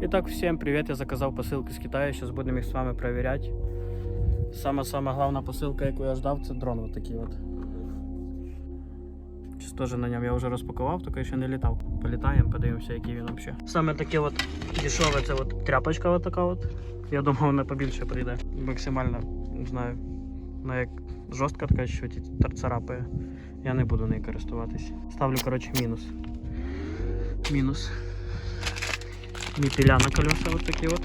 Итак, всем привет, я заказал посылки з Китаю, сейчас будемо їх з вами проверять. Сама-сама головна посилка, яку я ждав, це дрон вот такий от. Зараз теж на ньому я вже розпакував, тільки ще не літав. Політаємо, подивимося, який він взагалі. Саме таке от дешеве, це от тряпочка от така от. Я думав, вона побільше прийде. Максимально, не знаю, вона як жорстка така, що ті царапає. Я не буду нею користуватись. Ставлю, коротше, мінус. Мінус. Міпіля на колеса вот такі от.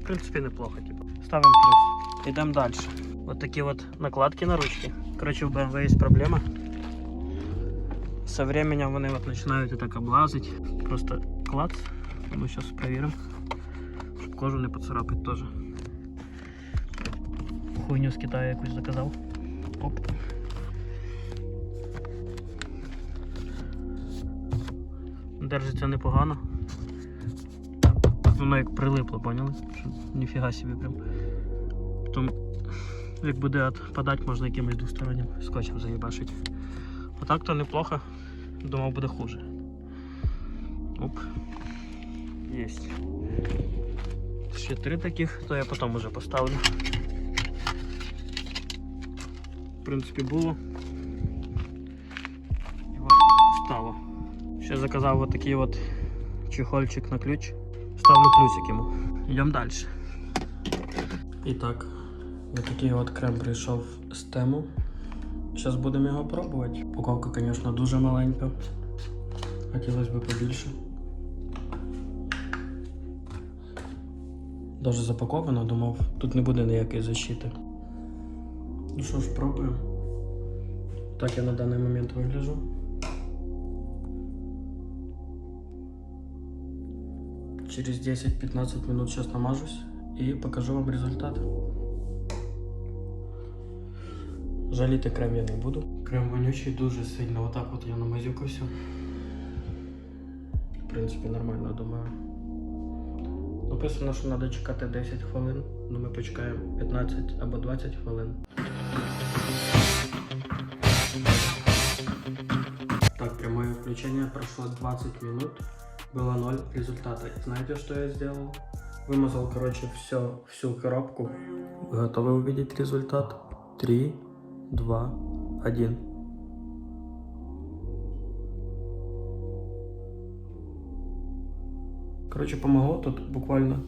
В принципі, неплохо, типу. Ставимо плюс. Йдемо далі. Вот такі от накладки на ручки. Коротше, в BMW є проблема. Со временем вони от починають так облазити. Просто клац. Ми зараз перевіримо. Щоб кожу не поцарапати теж. Хуйню з Китаю якусь заказав. Оп. Держиться непогано. Воно як прилипло, поняли? Ніфіга собі прям. Потім, як буде відпадати, можна якимось двостороннім скотчем заїбашити. А так то неплохо. Думав буде хуже. Оп. Єсть. Ще три таких, то я потім уже поставлю. В принципі, було. І от стало. Ще заказав от такий от чехольчик на ключ. Ставлю плюсик йому. Йдемо далі. І так, ось такий от крем прийшов з тему. Зараз будемо його пробувати. Упаковка, звісно, дуже маленька. Хотілося б побільше. Даже запаковано, думав, тут не буде ніякої защити. Ну що ж, пробуємо. Так я на даний момент вигляджу. Через 10-15 минут сейчас намажусь и покажу вам результат. Жаліти крем я не буду. Крем вонючий дуже сильно. Отак от я намазюкався. В принципі, нормально, думаю. Написано, що треба чекати 10 хвилин. Ну ми почекаємо 15 або 20 хвилин. Так, прямое включение прошло 20 минут. Было 0 результата. И знаете, что я сделал? Вымазал, короче, все, всю коробку. Вы готовы увидеть результат? 3, 2, 1. Короче, помогло тут буквально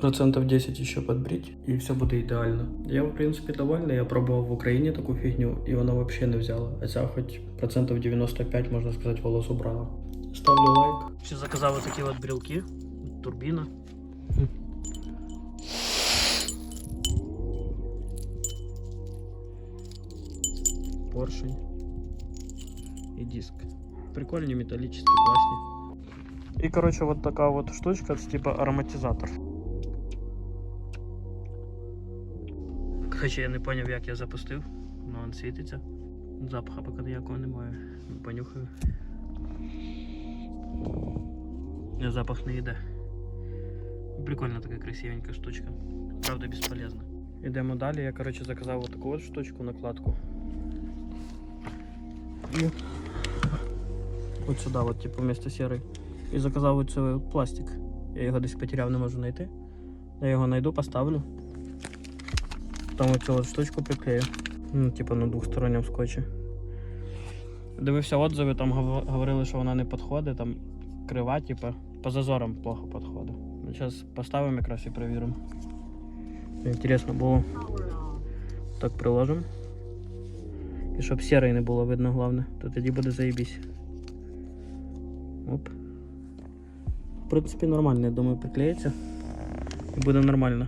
процентов 10 еще подбрить, и все буде идеально. Я, в принципе, довольный. Я пробовал в Украине такую фигню, и вона вообще не взяла. Хотя хоть процентов 95, можно сказать, волос убрала. Ставлю лайк. Ще заказав вот такі от брелки. Турбіна. Поршень. І диск. Прикольні, металлические, классні. І, короче, вот така вот штучка, це типа ароматизатор. Хоча я не зрозумів, як я запустив, але він світиться. Запаха поки ніякого немає. Понюхаю. Запах не йде. Прикольна така красивенька штучка. Правда, безполезна. Йдемо далі. Я, короче, заказав вот таку от штучку, накладку. І от сюди, от, типу, вместо серої. І заказав оцей пластик. Я його десь потеряв, не можу знайти. Я його знайду, поставлю. Там оцю от штучку приклею. Ну, типу на двосторонньому скотчі. Дивився отзиви, там говорили, що вона не підходить, там крива, типу, по зазорам плохо підходить. Ну, зараз поставимо якраз і перевіримо. Інтересно було. Так приложимо. І щоб сірий не було видно, головне, то тоді буде заєбісь. Оп. В принципі, нормально, я думаю, приклеїться. І буде нормально.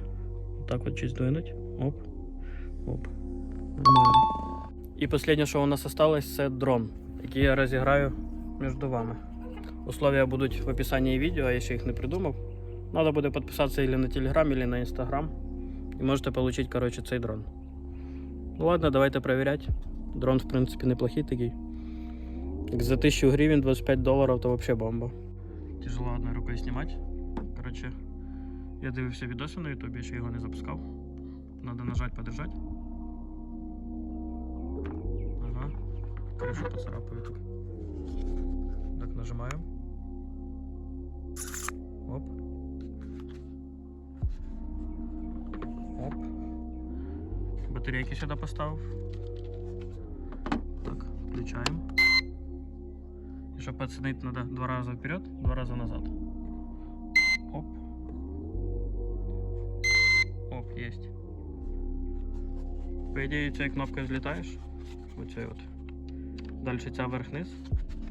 Так от чуть здвинуть. Оп. Оп. Нормально. І останнє, що у нас осталось, це дрон, який я розіграю між вами. Условия будуть в описании відео, я ще їх не придумав. Надо буде підписатися или на Telegram, или на Instagram. І можете получить, короче, цей дрон. Ну ладно, давайте проверять. Дрон, в принципі, неплохий такий. Як за 1000 гривень 25 доларів, то вообще бомба. Тяжело одною рукою знімати. Короче, я дивився відоси на ютубі, ще його не запускав. Надо нажать, подержать. Ага. Крышу поцарапаю так. Так, нажимаем. Оп. Оп. Батарейки сюди поставив. Так, включаем. І щоб оцінити, треба два раза вперед, два раза назад. Оп. Оп, есть. По идее, ідеї, кнопкой взлетаешь. Вот Оцей вот. Дальше тебя вверх-вниз.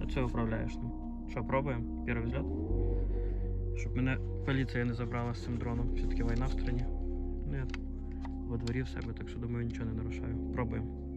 Оце управляєш. управляешь. Что пробуем? Первый взгляд. Щоб мене поліція не забрала з цим дроном. Все-таки війна в стране. Ну, я во дворі в себе, так що думаю, нічого не нарушаю. Пробуємо.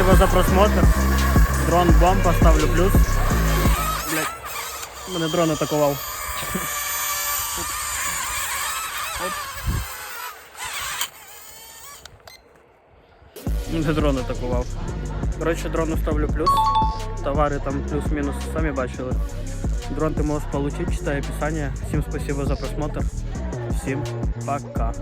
спасибо за просмотр. Дрон бомба, ставлю плюс. Блять, мене дрон атакував. Оп. Мене дрон атакував. Коротше, дрону ставлю плюс. Товари там плюс-мінус, самі бачили. Дрон ти можеш отримати, читай описання. Всім спасибо за просмотр. Всім пока.